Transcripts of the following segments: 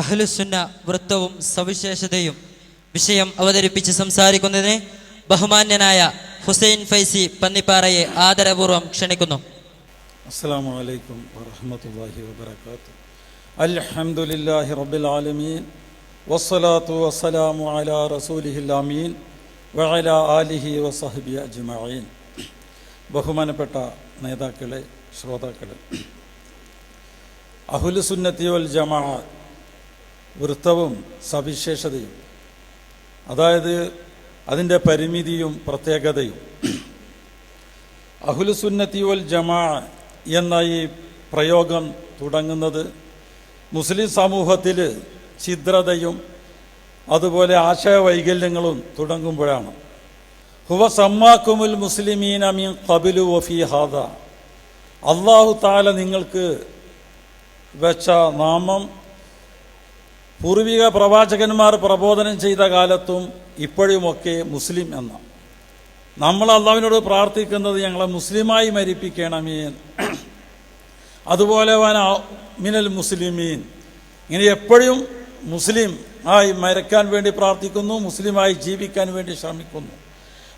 അഹ്ലുസുന്ന വൃത്തവും സവിശേഷതയും വിഷയം അവതരിപ്പിച്ച് സംസാരിക്കുന്നതിന് ബഹുമാന്യനായ ഹുസൈൻ ഫൈസി പന്നിപ്പാറയെ ആദരപൂർവം ക്ഷണിക്കുന്നു. അൽഹംദുലില്ലാഹി റബ്ബിൽ ആലമീൻ. വസ്സലാമു അമീൻ. ആലിഹി ബഹുമാനപ്പെട്ട നേതാക്കളെ ശ്രോതാക്കളെ. അഹുലുസുന്നത്തി വൽ ജമാഅത്ത് വൃത്തവും സവിശേഷതയും. അതായത് അതിന്റെ പരിമിതിയും പ്രത്യേകതയും. അഹുലുസുന്നത്തി വൽ ജമാ എന്ന ഈ പ്രയോഗം തുടങ്ങുന്നത് മുസ്ലിം സമൂഹത്തിൽ ഛിദ്രതയും അതുപോലെ ആശയവൈകല്യങ്ങളും തുടങ്ങുമ്പോഴാണ്. ഹുവ സമ്മാക്കുമുൽ മുസ്ലിമീൻ അമീൻ കബിലു വഫി ഹാദ. അള്ളാഹു താല നിങ്ങൾക്ക് വെച്ച നാമം പൂർവിക പ്രവാചകന്മാർ പ്രബോധനം ചെയ്ത കാലത്തും ഇപ്പോഴുമൊക്കെ മുസ്ലിം എന്ന. നമ്മൾ അള്ളാവിനോട് പ്രാർത്ഥിക്കുന്നത് ഞങ്ങളെ മുസ്ലിമായി മരിപ്പിക്കണമേ. അതുപോലെ വന മിനൽ മുസ്ലിമീൻ. ഇങ്ങനെ എപ്പോഴും മുസ്ലിം ആയി മരക്കാൻ വേണ്ടി പ്രാർത്ഥിക്കുന്നു മുസ്ലിമായി ജീവിക്കാൻ വേണ്ടി ശ്രമിക്കുന്നു.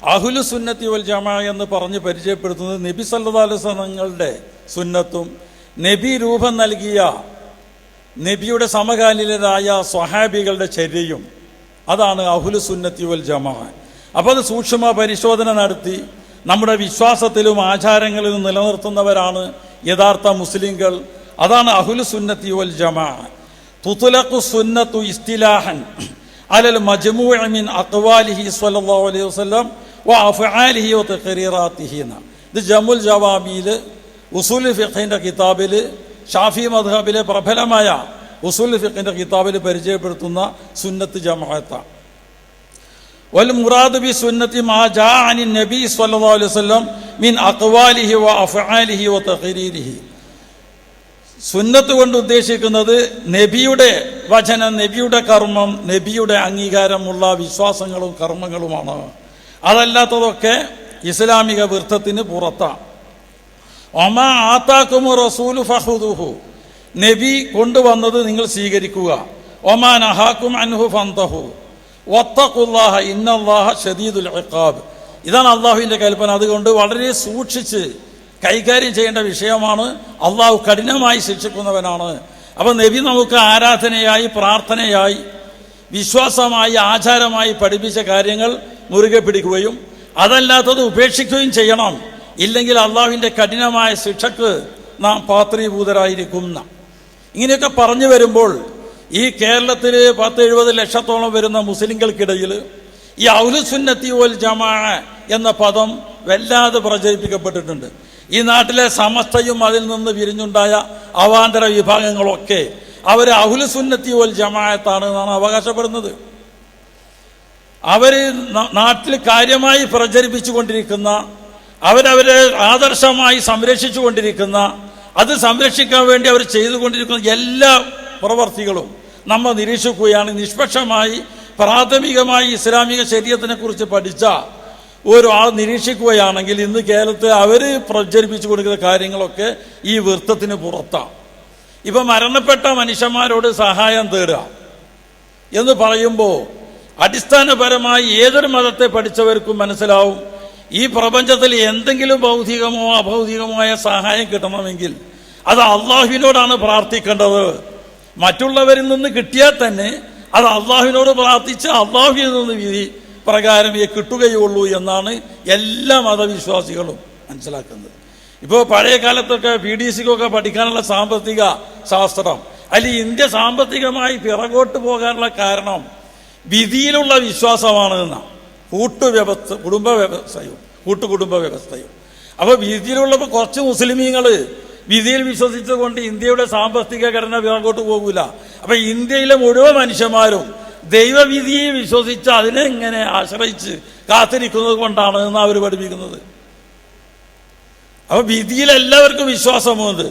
അഹുലു സുന്നത്തി വൽ ജമ എന്ന് പറഞ്ഞ് പരിചയപ്പെടുത്തുന്നത് നബി സല്ലാസ്ലങ്ങളുടെ സുന്നത്തും നബി രൂപം നൽകിയ നബിയുടെ സമകാലീനരായ സ്വഹാബികളുടെ ചര്യയും അതാണ് അഹുലു സുന്നത്തി വൽ ജമാ. അപ്പോൾ അത് സൂക്ഷ്മ പരിശോധന നടത്തി നമ്മുടെ വിശ്വാസത്തിലും ആചാരങ്ങളിലും നിലനിർത്തുന്നവരാണ് യഥാർത്ഥ മുസ്ലിങ്ങൾ അതാണ് അഹുലു സുന്നത്തി വൽ ജമാ. തുതുലഖു സുന്നത്തു ഇസ്തിലാഹൻ അലൽ മജ്മൂഅ മിൻ അഖ്വാലിഹി സ്വല്ലല്ലാഹു അലൈഹി വസല്ലം വ അഫ്ആലിഹി വ തഖരീറാത്തിഹി ഇത് ജമുൽ ജവാബിയിൽ ഉസൂൽ ഫിഖിന്റെ കിതാബിൽ ഷാഫി മദ്ഹബിലെ പ്രബലമായ ഉസുൽ ഫിഖിന്റെ കിതാബിൽ പരിചയപ്പെടുത്തുന്ന സുന്നത്ത് ജമാഅത്താണ്. വൽ മുറാദ് ബി സുന്നത്തി മാ ജാ അനി നബി സല്ലല്ലാഹു അലൈഹി വസല്ലം മിൻ അഖ്വാലിഹി വ അഫ്ആലിഹി വ തഖരീരിഹി. സുന്നത്ത് കൊണ്ട് ഉദ്ദേശിക്കുന്നത് നബിയുടെ വചനം നബിയുടെ കർമ്മം നബിയുടെ അംഗീകാരമുള്ള വിശ്വാസങ്ങളും കർമ്മങ്ങളുമാണ്. അതല്ലാത്തതൊക്കെ ഇസ്ലാമിക വൃത്തത്തിന് പുറത്താണ്. ഒമ ആത്താക്കുമു റസൂലു ഫഹുദുഹു നബി കൊണ്ടുവന്നത് നിങ്ങൾ സ്വീകരിക്കുക. ഒമാ നഹാക്കും അൻഹു ഫന്തഹു. വത്തഖുല്ലാഹ ഇന്നല്ലാഹ ഷദീദുൽ ഇഖാബ്. ഇതാണ് അള്ളാഹുവിന്റെ കൽപ്പന. അതുകൊണ്ട് വളരെ സൂക്ഷിച്ച് കൈകാര്യം ചെയ്യേണ്ട വിഷയമാണ് അള്ളാഹു കഠിനമായി ശിക്ഷിക്കുന്നവനാണ്. അപ്പം നബി നമുക്ക് ആരാധനയായി പ്രാർത്ഥനയായി വിശ്വാസമായി ആചാരമായി പഠിപ്പിച്ച കാര്യങ്ങൾ മുറുകെ പിടിക്കുകയും അതല്ലാത്തത് ഉപേക്ഷിക്കുകയും ചെയ്യണം. ഇല്ലെങ്കിൽ അള്ളാഹുവിന്റെ കഠിനമായ ശിക്ഷക്ക് നാം പാത്രീഭൂതരായിരിക്കുന്ന. ഇങ്ങനെയൊക്കെ പറഞ്ഞു വരുമ്പോൾ ഈ കേരളത്തിൽ പത്ത് എഴുപത് ലക്ഷത്തോളം വരുന്ന മുസ്ലിങ്ങൾക്കിടയിൽ ഈ ഔലുസുന്നത്തി ഓൽ ജമാ എന്ന പദം വല്ലാതെ പ്രചരിപ്പിക്കപ്പെട്ടിട്ടുണ്ട്. ഈ നാട്ടിലെ സമസ്തയും അതിൽ നിന്ന് വിരിഞ്ഞുണ്ടായ അവാന്തര വിഭാഗങ്ങളൊക്കെ അവർ അഹുലുസുന്നത്തി ഓൽ ജമാഅത്താണ് എന്നാണ് അവകാശപ്പെടുന്നത്. അവർ നാട്ടിൽ കാര്യമായി പ്രചരിപ്പിച്ചു കൊണ്ടിരിക്കുന്ന അവരവരെ ആദർശമായി സംരക്ഷിച്ചു കൊണ്ടിരിക്കുന്ന അത് സംരക്ഷിക്കാൻ വേണ്ടി അവർ ചെയ്തുകൊണ്ടിരിക്കുന്ന എല്ലാ പ്രവർത്തികളും നമ്മൾ നിരീക്ഷിക്കുകയാണ്. നിഷ്പക്ഷമായി പ്രാഥമികമായി ഇസ്ലാമിക ശരീരത്തിനെ കുറിച്ച് പഠിച്ച ഒരു ആൾ നിരീക്ഷിക്കുകയാണെങ്കിൽ ഇന്ന് കേരളത്തിൽ അവർ പ്രചരിപ്പിച്ചു കൊടുക്കുന്ന കാര്യങ്ങളൊക്കെ ഈ വൃത്തത്തിന് പുറത്താണ് ഇപ്പം മരണപ്പെട്ട മനുഷ്യന്മാരോട് സഹായം തേടുക എന്ന് പറയുമ്പോൾ അടിസ്ഥാനപരമായി ഏതൊരു മതത്തെ പഠിച്ചവർക്കും മനസ്സിലാവും. ഈ പ്രപഞ്ചത്തിൽ എന്തെങ്കിലും ഭൗതികമോ അഭൗതികമായ സഹായം കിട്ടണമെങ്കിൽ അത് അള്ളാഹുവിനോടാണ് പ്രാർത്ഥിക്കേണ്ടത്. മറ്റുള്ളവരിൽ നിന്ന് കിട്ടിയാൽ തന്നെ അത് അള്ളാഹുവിനോട് പ്രാർത്ഥിച്ച് അള്ളാഹുവിൽ നിന്ന് വിധി പ്രകാരം കിട്ടുകയുള്ളൂ എന്നാണ് എല്ലാ മതവിശ്വാസികളും മനസ്സിലാക്കുന്നത്. ഇപ്പോൾ പഴയ കാലത്തൊക്കെ പി ഡി സിക്കൊക്കെ പഠിക്കാനുള്ള സാമ്പത്തിക ശാസ്ത്രം അല്ലെങ്കിൽ ഇന്ത്യ സാമ്പത്തികമായി പിറകോട്ട് പോകാനുള്ള കാരണം വിധിയിലുള്ള വിശ്വാസമാണ് എന്നാണ് കൂട്ടുവ്യവസ്ഥ കുടുംബ വ്യവസ്ഥയും കൂട്ടുകുടുംബ വ്യവസ്ഥയും അപ്പോൾ വിധിയിലുള്ളപ്പോൾ കുറച്ച് മുസ്ലിമീങ്ങൾ വിധിയിൽ വിശ്വസിച്ചുകൊണ്ട് ഇന്ത്യയുടെ സാമ്പത്തിക ഘടന പിറകോട്ട് പോകൂല. അപ്പൊ ഇന്ത്യയിലെ മുഴുവൻ മനുഷ്യന്മാരും ദൈവവിധിയെ വിശ്വസിച്ച് അതിനെ ഇങ്ങനെ ആശ്രയിച്ച് കാത്തിരിക്കുന്നത് കൊണ്ടാണ് എന്ന് അവർ പഠിപ്പിക്കുന്നത്. അപ്പൊ വിധിയിൽ എല്ലാവർക്കും വിശ്വാസമുണ്ട്.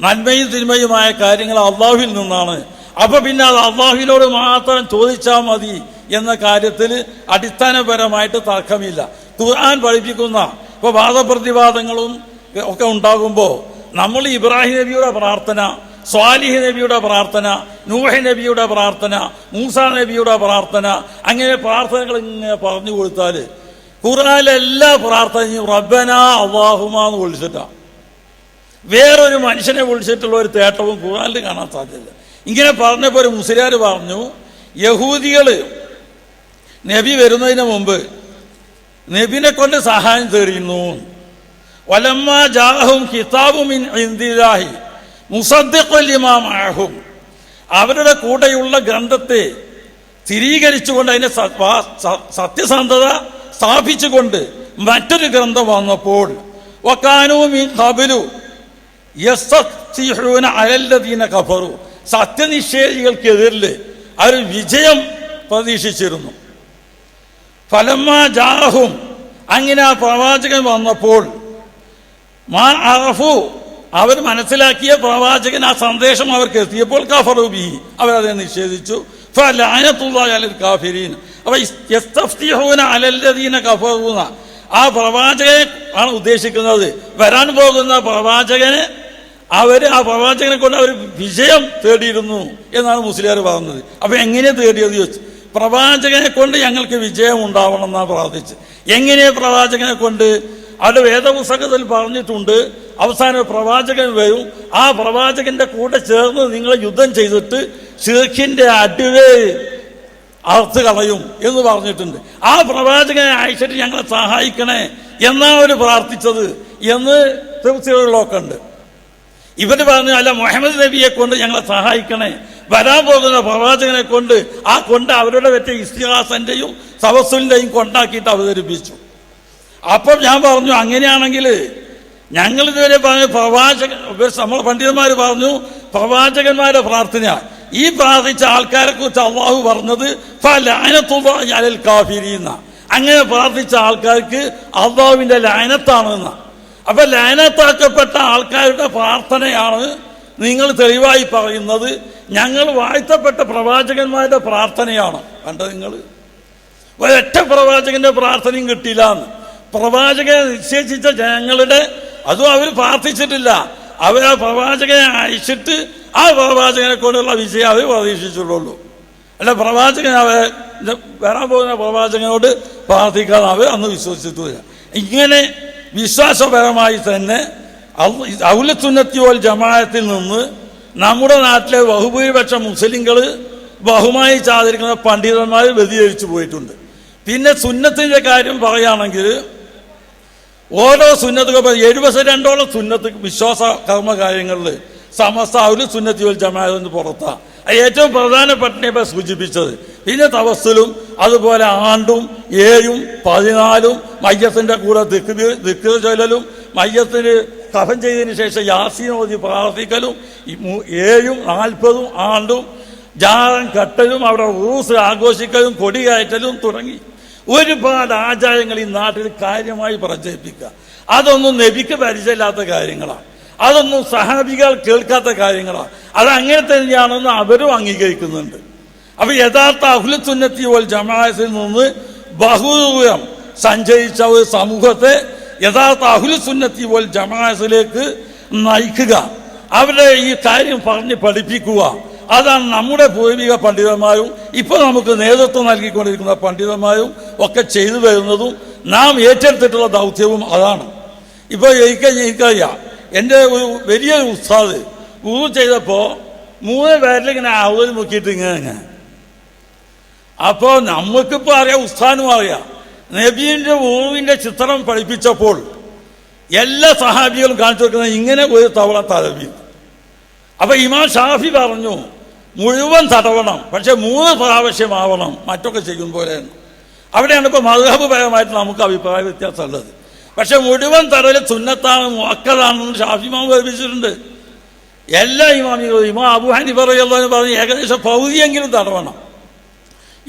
നന്മയും തിന്മയുമായ കാര്യങ്ങൾ അള്ളാഹുവിൽ നിന്നാണ്. അപ്പൊ പിന്നെ അത് അള്ളാഹുവിനോട് മാത്രം ചോദിച്ചാൽ മതി. എന്ന കാര്യത്തിൽ അടിസ്ഥാനപരമായിട്ട് തർക്കമില്ല. ഖുർആൻ പഠിപ്പിക്കുന്ന ഇപ്പോൾ വാദപ്രതിവാദങ്ങളും ഒക്കെ ഉണ്ടാകുമ്പോൾ നമ്മൾ ഇബ്രാഹിം നബിയുടെ പ്രാർത്ഥന സ്വാലിഹ് നബിയുടെ പ്രാർത്ഥന നൂഹ് നബിയുടെ പ്രാർത്ഥന മൂസ നബിയുടെ പ്രാർത്ഥന അങ്ങനെ പ്രാർത്ഥനകൾ ഇങ്ങനെ പറഞ്ഞു കൊടുത്താൽ ഖുർആാനിലെ എല്ലാ പ്രാർത്ഥനയും റബ്ബന അള്ളാഹുമ എന്ന് വിളിച്ചിട്ടാണ് വേറൊരു മനുഷ്യനെ വിളിച്ചിട്ടുള്ള ഒരു തേട്ടവും ഖുർആാനിൽ കാണാൻ സാധ്യത ഇങ്ങനെ പറഞ്ഞപ്പോൾ ഒരു മുസ്ലിയാർ പറഞ്ഞു യഹൂദികൾ നബി വരുന്നതിന് മുമ്പ് നബിനെ കൊണ്ട് സഹായം തേടിയിരുന്നു. ജാഹും അവരുടെ കൂടെയുള്ള ഗ്രന്ഥത്തെ സ്ഥിരീകരിച്ചുകൊണ്ട് സ- സത്യസന്ധത സ്ഥാപിച്ചുകൊണ്ട് മറ്റൊരു ഗ്രന്ഥം വന്നപ്പോൾ കഫറു. സത്യനിഷേധികൾക്കെതിരിൽ അവർ വിജയം പ്രതീക്ഷിച്ചിരുന്നു. ഫലമ്മ ജാഹും. അങ്ങനെ ആ പ്രവാചകൻ വന്നപ്പോൾ മാ അറഫു അവർ മനസ്സിലാക്കിയ പ്രവാചകൻ ആ സന്ദേശം അവർക്ക് എത്തിയപ്പോൾ കഫറുബി അവരതിനെ നിഷേധിച്ചു. കാഫിരീൻ. ആ പ്രവാചകനെ ആണ് ഉദ്ദേശിക്കുന്നത്. വരാൻ പോകുന്ന പ്രവാചകന് അവർ ആ പ്രവാചകനെ കൊണ്ട് അവർ വിജയം തേടിയിരുന്നു എന്നാണ് മുസ്ലിയാർ പറഞ്ഞത്. അപ്പൊ എങ്ങനെ തേടിയത് ചോദിച്ചു. പ്രവാചകനെ കൊണ്ട് ഞങ്ങൾക്ക് വിജയം ഉണ്ടാവണം എന്നാണ് പ്രാർത്ഥിച്ചത് എങ്ങനെ പ്രവാചകനെ കൊണ്ട്? അവിടെ വേദപുസ്തകത്തിൽ പറഞ്ഞിട്ടുണ്ട്. അവസാനം പ്രവാചകൻ വരും. ആ പ്രവാചകന്റെ കൂടെ ചേർന്ന് നിങ്ങൾ യുദ്ധം ചെയ്തിട്ട് ഷിർഖിന്റെ അടിവേ അറുത്ത് കളയും എന്ന് പറഞ്ഞിട്ടുണ്ട്. ആ പ്രവാചകനെ അയച്ചിട്ട് ഞങ്ങളെ സഹായിക്കണേ എന്നാണ് അവർ പ്രാർത്ഥിച്ചത് എന്ന് തീർച്ചയായിട്ടുള്ളതൊക്കെ ഉണ്ട്. ഇവർ പറഞ്ഞു അല്ല മുഹമ്മദ് നബിയെ കൊണ്ട് ഞങ്ങളെ സഹായിക്കണേ. വരാൻ പോകുന്ന പ്രവാചകനെ കൊണ്ട് ആ കൊണ്ട് അവരുടെ പറ്റിയ ഇസ്തിഹാസന്റെയും സവസുലിന്റെയും കൊണ്ടാക്കിയിട്ട് അവതരിപ്പിച്ചു. അപ്പം ഞാൻ പറഞ്ഞു അങ്ങനെയാണെങ്കിൽ ഞങ്ങൾ ഇതുവരെ പറഞ്ഞു പ്രവാചക നമ്മൾ പണ്ഡിതന്മാർ പറഞ്ഞു പ്രവാചകന്മാരുടെ പ്രാർത്ഥന. ഈ പ്രാർത്ഥിച്ച ആൾക്കാരെ കുറിച്ച് അള്ളാഹു പറഞ്ഞത് അങ്ങനെ പ്രാർത്ഥിച്ച ആൾക്കാർക്ക് അള്ളാഹുവിന്റെ ലാനത്താണെന്ന അപ്പൊ ലയനത്താക്കപ്പെട്ട ആൾക്കാരുടെ പ്രാർത്ഥനയാണ് നിങ്ങൾ തെളിവായി പറയുന്നത്. ഞങ്ങൾ വാഴ്ത്തപ്പെട്ട പ്രവാചകന്മാരുടെ പ്രാർത്ഥനയാണ്. കണ്ട നിങ്ങൾ? ഒരൊറ്റ പ്രവാചകന്റെ പ്രാർത്ഥനയും കിട്ടിയില്ല എന്ന്. പ്രവാചകനെ നിശ്ചയിച്ച ജനങ്ങളുടെ അതും അവർ പ്രാർത്ഥിച്ചിട്ടില്ല. അവർ ആ പ്രവാചകനെ അയച്ചിട്ട് ആ പ്രവാചകനെ കൊണ്ടുള്ള വിജയം അവർ പ്രതീക്ഷിച്ചിട്ടുള്ളൂ. അല്ല പ്രവാചകൻ അവരെ വരാൻ പോകുന്ന പ്രവാചകനോട് പ്രാർത്ഥിക്കാതെ അവർ അന്ന് വിശ്വസിച്ചിട്ടില്ല. ഇങ്ങനെ വിശ്വാസപരമായി തന്നെ ഔലത്തുന്നത്തി പോൽ ജമാഅത്തിൽ നിന്ന് നമ്മുടെ നാട്ടിലെ ബഹുഭൂരിപക്ഷം മുസ്ലിങ്ങൾ ബഹുമാനിച്ച് ആദരിക്കുന്ന പണ്ഡിതന്മാർ വ്യതിചരിച്ചു പോയിട്ടുണ്ട്. പിന്നെ സുന്നത്തിന്റെ കാര്യം പറയുകയാണെങ്കിൽ ഓരോ സുന്നത്തുകൾ എഴുപത്തി രണ്ടോളം സുന്നത്ത് വിശ്വാസ കർമ്മ കാര്യങ്ങളിൽ സമസ്ത വൽ ജമാഅത്തിന് പുറത്താണ് ഏറ്റവും പ്രധാനപ്പെട്ട സൂചിപ്പിച്ചത്. പിന്നെ തവസ്സിലും അതുപോലെ ആണ്ടും ഏഴും പതിനാലും മയ്യത്തിന്റെ കൂടെ ദിക്ക് ദിക്ക് ചൊല്ലലും മയ്യത്തിന് കഫൻ ചെയ്തതിന് ശേഷം യാസീനോതി പ്രാർത്ഥിക്കലും ഏഴും നാൽപ്പതും ആണ്ടും ജാറം കട്ടലും അവിടെ റൂസ് ആഘോഷിക്കലും കൊടികയറ്റലും തുടങ്ങി. ഒരുപാട് ആചാരങ്ങൾ ഈ നാട്ടിൽ കാര്യമായി പ്രചരിപ്പിക്കുക. അതൊന്നും നബിക്ക് പരിചയമില്ലാത്ത കാര്യങ്ങളാണ് അതൊന്നും സഹാബികൾ കേൾക്കാത്ത കാര്യങ്ങളാണ് അത് അങ്ങനെ തന്നെയാണെന്ന് അവരും അംഗീകരിക്കുന്നുണ്ട്. അപ്പൊ യഥാർത്ഥ അഹുലത്തുന്നത്തി വൽ ജമാഅത്തിൽ നിന്ന് ബഹുദൂരം സഞ്ചരിച്ച ഒരു സമൂഹത്തെ യഥാർത്ഥ അഹുലത്തുന്നത്തി വൽ ജമാഅത്തിലേക്ക് നയിക്കുക. അവരെ ഈ കാര്യം പറഞ്ഞ് പഠിപ്പിക്കുക. അതാണ് നമ്മുടെ പൂർവിക പണ്ഡിതന്മാരും ഇപ്പൊ നമുക്ക് നേതൃത്വം നൽകിക്കൊണ്ടിരിക്കുന്ന പണ്ഡിതന്മാരും ഒക്കെ ചെയ്തു വരുന്നതും നാം ഏറ്റെടുത്തിട്ടുള്ള ദൗത്യവും അതാണ്. ഇപ്പൊ എനിക്ക് എനിക്കറിയാം എന്റെ ഒരു വലിയ ഉസ്താദ് ഊർ ചെയ്തപ്പോ മൂന്ന് പേരിലിങ്ങനെ അവധി മുക്കിയിട്ട് ഇങ്ങനെ. അപ്പോൾ നമുക്കിപ്പോൾ അറിയാം ഉസ്താനും അറിയാം. നബീന്റെ ഊവിന്റെ ചിത്രം പഠിപ്പിച്ചപ്പോൾ എല്ലാ സഹാബികളും കാണിച്ചു വെക്കുന്നത് ഇങ്ങനെ ഒരു തവള തലവി. അപ്പൊ ഇമാം ഷാഫി പറഞ്ഞു മുഴുവൻ തടവണം പക്ഷെ മൂന്ന് പ്രാവശ്യമാവണം മറ്റൊക്കെ ചെയ്യും പോലെ. അവിടെയാണ് ഇപ്പൊ മധുഹബ് പരമായിട്ട് നമുക്ക് അഭിപ്രായ വ്യത്യാസമുള്ളത് പക്ഷെ മുഴുവൻ തടവൽ സുന്നത്താണ് മുക്കതാണെന്ന് ഷാഫി മാം കൽപ്പിച്ചിട്ടുണ്ട് എല്ലാ ഇമാമികളും ഇമാം അബു ഹനിഫ റളിയല്ലാഹു പറഞ്ഞ് ഏകദേശം പകുതിയെങ്കിലും തടവണം.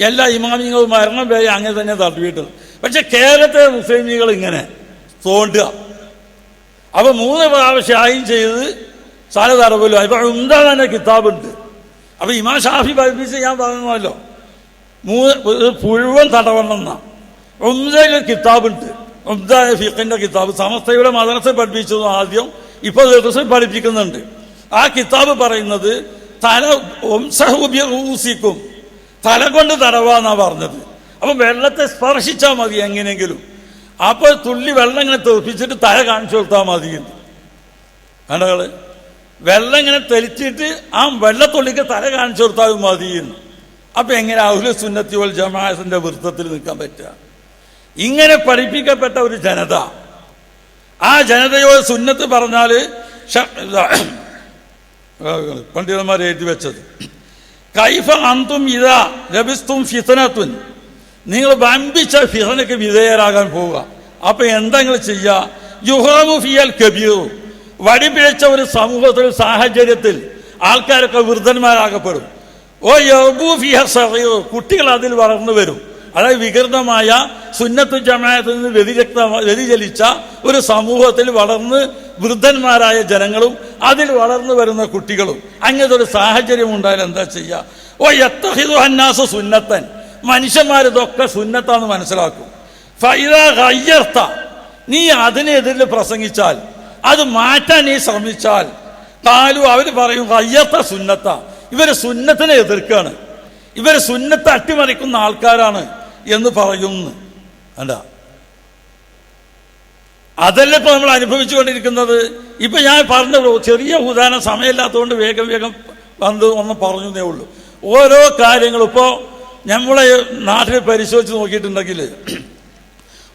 എല്ലാ ഇമാമിങ്ങളും മരണം വരെ അങ്ങനെ തന്നെ തട്ടിവിട്ടത് പക്ഷെ കേരളത്തിലെ മുസ്ലിമികൾ ഇങ്ങനെ തോണ്ടുക. അപ്പൊ മൂന്ന് പ്രാവശ്യമായും ചെയ്ത് സാല തറവല്ലോ ഇപ്പൊ ഉന്താ തന്നെ കിതാബുണ്ട്. അപ്പൊ ഇമാം ഷാഫി പഠിപ്പിച്ച് ഞാൻ പറഞ്ഞല്ലോ. മൂന്ന് പുഴുവൻ മുഴുവൻ തടവണമെന്ന. ഉംദയിൽ കിതാബുണ്ട്. ഉംദ ഫിഖിന്റെ കിതാബ്. സമസ്തയുടെ മദ്രസ പഠിപ്പിച്ചത് ആദ്യം. ഇപ്പൊ ദിവസം പഠിപ്പിക്കുന്നുണ്ട്. ആ കിതാബ് പറയുന്നത് തല ഊസിക്കും തല കൊണ്ട് തടവാന്നാ പറഞ്ഞത്. അപ്പൊ വെള്ളത്തെ സ്പർശിച്ചാൽ മതി എങ്ങനെയെങ്കിലും. അപ്പോൾ തുള്ളി വെള്ളം ഇങ്ങനെ തെറിപ്പിച്ചിട്ട് തല കാണിച്ചു കൊടുത്താൽ മതി എന്ന്. കണ്ടകൾ വെള്ളം ഇങ്ങനെ തെളിച്ചിട്ട് ആ വെള്ളത്തുള്ളിക്ക് തല കാണിച്ചു കൊടുത്താൽ മതി അപ്പൊ എങ്ങനെ അഹുല സുന്നത്തി വൽ ജമാഅത്തിന്റെ വൃത്തത്തിൽ നിൽക്കാൻ പറ്റുക? ഇങ്ങനെ പഠിപ്പിക്കപ്പെട്ട ഒരു ജനത. ആ ജനതയോട് സുന്നത്ത് പറഞ്ഞാൽ പണ്ഡിതന്മാർ എഴുതി വെച്ചത്. കൈഫ അന്തും ഇതാ ലഭിസ്തും ഫിത്തനത്തുൻ നിങ്ങൾ വമ്പിച്ച ഫിസനക്ക് വിധേയരാകാൻ പോവുക. അപ്പൊ എന്താ നിങ്ങൾ ചെയ്യുക യുഹറമു ഫിയൽ കബീറു. വടിപിഴച്ച ഒരു സമൂഹത്തിൽ സാഹചര്യത്തിൽ ആൾക്കാരൊക്കെ വൃദ്ധന്മാരാകപ്പെടും. ഓ യബു ഫിയ സഗീറു. കുട്ടികൾ അതിൽ വളർന്നു വരും. അതായത് വികൃതമായ സുന്നത്ത് ജമായത്തിൽ നിന്ന് വ്യതിരക്ത വ്യതിചലിച്ച ഒരു സമൂഹത്തിൽ വളർന്ന് വൃദ്ധന്മാരായ ജനങ്ങളും അതിൽ വളർന്നു വരുന്ന കുട്ടികളും. അങ്ങനത്തെ ഒരു സാഹചര്യം ഉണ്ടായാൽ എന്താ ചെയ്യുക ഓ എത്തഹിദു ഹന്നാസ് സുന്നത്തൻ. മനുഷ്യന്മാരിതൊക്കെ സുന്നത്താന്ന് മനസ്സിലാക്കും. ഫൈദർത്ത നീ അതിനെതിരിൽ പ്രസംഗിച്ചാൽ അത് മാറ്റാൻ നീ ശ്രമിച്ചാൽ താലു അവർ പറയും കയ്യത്ത സുന്നത്ത. ഇവർ സുന്നത്തിനെ എതിർക്കാണ്. ഇവർ സുന്നത്ത് അട്ടിമറിക്കുന്ന ആൾക്കാരാണ്. എന്ന് പറയുന്നു. അല്ല അതല്ല ഇപ്പൊ നമ്മൾ അനുഭവിച്ചുകൊണ്ടിരിക്കുന്നത്? ഇപ്പൊ ഞാൻ പറഞ്ഞ ചെറിയ ഉദാഹരണം സമയമില്ലാത്തതുകൊണ്ട് വേഗം വേഗം വന്ന് ഒന്ന് പറഞ്ഞേ ഉള്ളൂ. ഓരോ കാര്യങ്ങളും ഇപ്പോൾ നമ്മളെ നാട്ടിൽ പരിശോധിച്ച് നോക്കിയിട്ടുണ്ടെങ്കിൽ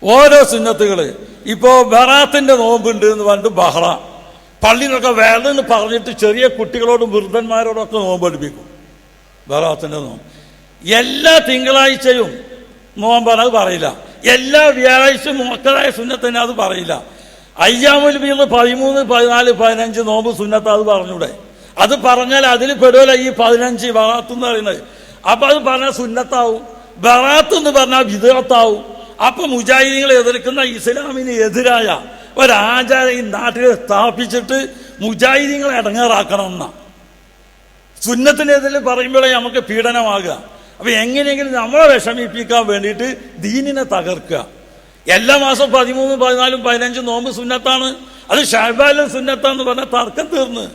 ഓരോ സുന്നത്തുകൾ ഇപ്പോൾ ബറാത്തിന്റെ നോമ്പുണ്ട് എന്ന് പറഞ്ഞിട്ട് ബഹ്റ. പള്ളിയിലൊക്കെ വേദന പറഞ്ഞിട്ട് ചെറിയ കുട്ടികളോടും വൃദ്ധന്മാരോടൊക്കെ നോമ്പ് പഠിപ്പിക്കും. ബറാത്തിന്റെ നോമ്പ്. എല്ലാ തിങ്കളാഴ്ചയും നോമ്പാണ് അത് പറയില്ല. എല്ലാ വ്യാഴാഴ്ചയും മക്കളായ സുന്നത്തന്നെ അത് പറയില്ല. അയ്യാമുൽ ബീന്ന് പതിമൂന്ന് പതിനാല് പതിനഞ്ച് നോമ്പ് സുന്നത്ത് അത് പറഞ്ഞൂടെ. അത് പറഞ്ഞാൽ അതിൽ പെടുവല്ല ഈ പതിനഞ്ച് ബറാത്ത് എന്ന് പറയുന്നത്. അപ്പൊ അത് പറഞ്ഞാൽ സുന്നത്താവും. ബറാത്ത് എന്ന് പറഞ്ഞാൽ വിധേയത്താവും അപ്പൊ മുജാഹിദീങ്ങളെ എതിർക്കുന്ന ഇസ്ലാമിന് എതിരായ ഒരാചാരം ഈ നാട്ടിൽ സ്ഥാപിച്ചിട്ട് മുജാഹിദീങ്ങളെ അടങ്ങാറാക്കണം എന്നാ സുന്നത്തിനെതിരെ പറയുമ്പോഴേ നമുക്ക് പീഡനമാകുക. അപ്പൊ എങ്ങനെയെങ്കിലും നമ്മളെ വിഷമിപ്പിക്കാൻ വേണ്ടിയിട്ട് ദീനിനെ തകർക്കുക. എല്ലാ മാസവും പതിമൂന്നും പതിനാലും പതിനഞ്ചും നോമ്പ് സുന്നത്താണ്. അത് ഷാബാലും സുന്നത്താന്ന് പറഞ്ഞാൽ തർക്കം തീർന്ന്.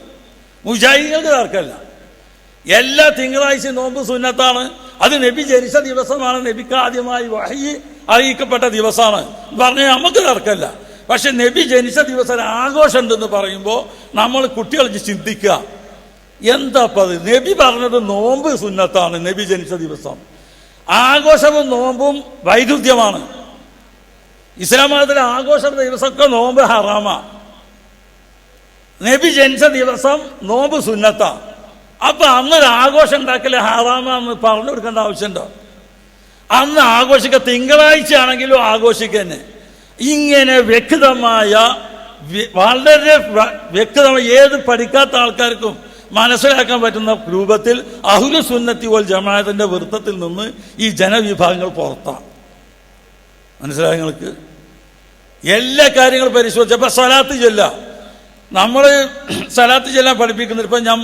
മുജാഹിദികൾക്ക് തർക്കമല്ല. എല്ലാ തിങ്കളാഴ്ച നോമ്പ് സുന്നത്താണ്. അത് നബി ജനിച്ച ദിവസമാണ്. നബിക്ക് ആദ്യമായി വഹി അറിയിക്കപ്പെട്ട ദിവസമാണ്. പറഞ്ഞാൽ നമുക്ക് തർക്കമല്ല. പക്ഷെ നബി ജനിച്ച ദിവസം ആഘോഷം ഉണ്ടെന്ന് പറയുമ്പോൾ നമ്മൾ കുട്ടികൾ ചിന്തിക്കുക. എന്താ അത്? നബി പറഞ്ഞത് നോമ്പ് സുന്നത്താണ്. നബി ജനിച്ച ദിവസം. ആഘോഷവും നോമ്പും വൈരുദ്ധ്യമാണ്. ഇസ്ലാം മതത്തിലെ ആഘോഷ ദിവസമൊക്കെ നോമ്പ് ഹറാമ. നബി ജനിച്ച ദിവസം നോമ്പ് സുന്നത്ത. അപ്പൊ അന്നൊരു ആഘോഷം ഉണ്ടാക്കൽ ഹറാമാന്ന് പറഞ്ഞു കൊടുക്കേണ്ട ആവശ്യമുണ്ടോ? അന്ന് ആഘോഷിക്ക തിങ്കളാഴ്ച ആണെങ്കിലും ആഘോഷിക്കന്നെ ഇങ്ങനെ വ്യക്തമായ വ്യ- വളരെ വ്യക്തമായ ഏത് പഠിക്കാത്ത ആൾക്കാർക്കും മനസ്സിലാക്കാൻ പറ്റുന്ന രൂപത്തിൽ അഹുലു സുന്നത്തി വൽ ജമാഅത്തിന്റെ വൃത്തത്തിൽ നിന്ന് ഈ ജനവിഭാഗങ്ങൾ പുറത്താണ് മനസ്സിലായ നിങ്ങൾക്ക്? എല്ലാ കാര്യങ്ങളും പരിശോധിച്ചപ്പോൾ സലാത്ത് ചൊല്ല. നമ്മൾ സലാത്ത് ചെല്ലാൻ പഠിപ്പിക്കുന്നത് ഇപ്പം ഞാൻ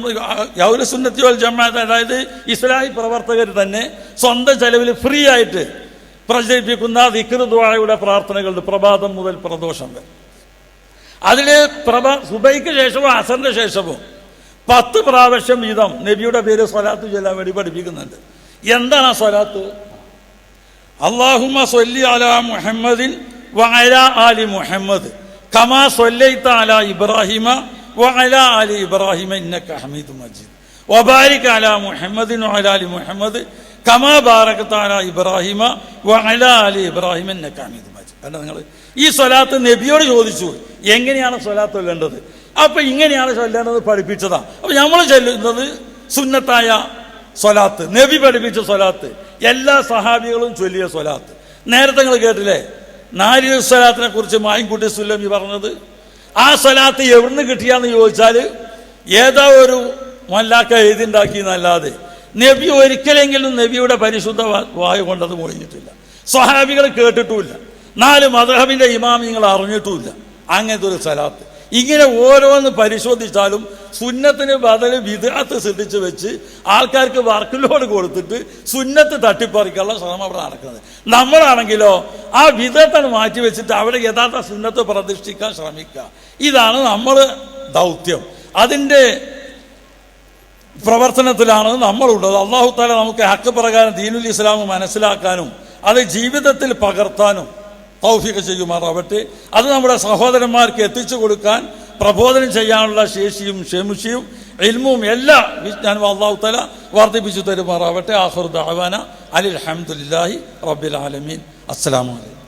യൗല സുന്നത്തി വൽ ജമാഅത്ത് അതായത് ഇസ്ലാഹി പ്രവർത്തകർ തന്നെ സ്വന്തം ചെലവിൽ ഫ്രീ ആയിട്ട് പ്രചരിപ്പിക്കുന്ന ദിക്റുദ്വാഴയുടെ പ്രാർത്ഥനകളുണ്ട് പ്രഭാതം മുതൽ പ്രദോഷം വരെ. അതിൽ പ്രഭ സുബൈക്ക് ശേഷവും അസറിന്റെ ശേഷവും പത്ത് പ്രാവശ്യം വീതം നബിയുടെ പേര് സ്വലാത്ത് ചൊല്ലാൻ വേണ്ടി പഠിപ്പിക്കുന്നുണ്ട്. എന്താണ് ആ സ്വലാത്ത്? അള്ളാഹുമ സൊല്ലി അല മുഹമ്മദിൻ വഅല ആലി മുഹമ്മദ്. കമാ സൊല്ലൈത്ത അല ഇബ്രാഹിമ വഅല ആലി ഇബ്രാഹിമ ഇന്നക ഹമീദ് മജീദ്. വബാരിക് അല മുഹമ്മദിൻ വഅല ആലി മുഹമ്മദ്. കമാ ബാറകത്ത അല ഇബ്രാഹിമ വഅല ആലി ഇബ്രാഹിമ ഇന്നക ഹമീദ് മജീദ്. അല്ല നിങ്ങൾ ഈ സ്വലാത്ത് നബിയോട് ചോദിച്ചു. എങ്ങനെയാണ് സ്വലാത്ത് ചൊല്ലേണ്ടത്? അപ്പൊ ഇങ്ങനെയാണ് ചൊല്ലേണ്ടത് പഠിപ്പിച്ചതാ. അപ്പൊ നമ്മൾ ചൊല്ലുന്നത് സുന്നത്തായ സ്വലാത്ത്. നബി പഠിപ്പിച്ച സ്വലാത്ത്. എല്ലാ സഹാബികളും ചൊല്ലിയ സ്വലാത്ത്. നേരത്തെ നിങ്ങൾ കേട്ടില്ലേ? നാരിയ സ്വലാത്തിനെ കുറിച്ച് മായിൻകുട്ടി സുല്ലമി പറഞ്ഞത്. ആ സ്വലാത്ത് എവിടുന്ന് കിട്ടിയാന്ന് ചോദിച്ചാൽ ഏതാ ഒരു മല്ലാക്ക എഴുതിണ്ടാക്കി എന്നല്ലാതെ നബി ഒരിക്കലെങ്കിലും നബിയുടെ പരിശുദ്ധ വായു കൊണ്ടത് മൊഴിഞ്ഞിട്ടില്ല സ്വഹാബികൾ കേട്ടിട്ടുമില്ല. നാല് മദഹബിന്റെ ഇമാമിങ്ങൾ അറിഞ്ഞിട്ടുമില്ല. അങ്ങനത്തെ ഒരു സ്വലാത്ത്. ഇങ്ങനെ ഓരോന്ന് പരിശോധിച്ചാലും സുന്നത്തിന് ബദൽ വിദാത്ത് ശ്രദ്ധിച്ച് വെച്ച് ആൾക്കാർക്ക് വർക്ക് ലോഡ് കൊടുത്തിട്ട് സുന്നത്ത് തട്ടിപ്പറിക്കാനുള്ള ശ്രമം അവിടെ നടക്കുന്നത്. നമ്മളാണെങ്കിലോ ആ വിദഗ്ധൻ മാറ്റി വെച്ചിട്ട് അവിടെ യഥാർത്ഥ സുന്നത്ത് പ്രതിഷ്ഠിക്കാൻ ശ്രമിക്കുക. ഇതാണ് നമ്മൾ ദൗത്യം. അതിന്റെ പ്രവർത്തനത്തിലാണ് നമ്മളുള്ളത്. അള്ളാഹു താല നമുക്ക് ഹക്ക് പ്രകാരം ദീനുൽ ഇസ്ലാം മനസ്സിലാക്കാനും അത് ജീവിതത്തിൽ പകർത്താനും തൗഫീഖ് ചെയ്യുമാറാവട്ടെ. അത് നമ്മുടെ സഹോദരന്മാർക്ക് എത്തിച്ചു കൊടുക്കാൻ പ്രബോധനം ചെയ്യാനുള്ള ശേഷിയും ക്ഷമിഷിയും ഇൽമും എല്ലാ വിജ്ഞാനവും അള്ളാഹു തല വർദ്ധിപ്പിച്ചു തരുമാറാവട്ടെ. ആഹുർ ദഹവാന അലിൽ ഹംദുലില്ലാഹി റബ്ബിൽ ആലമീൻ. അസ്സലാമു അലൈക്കും.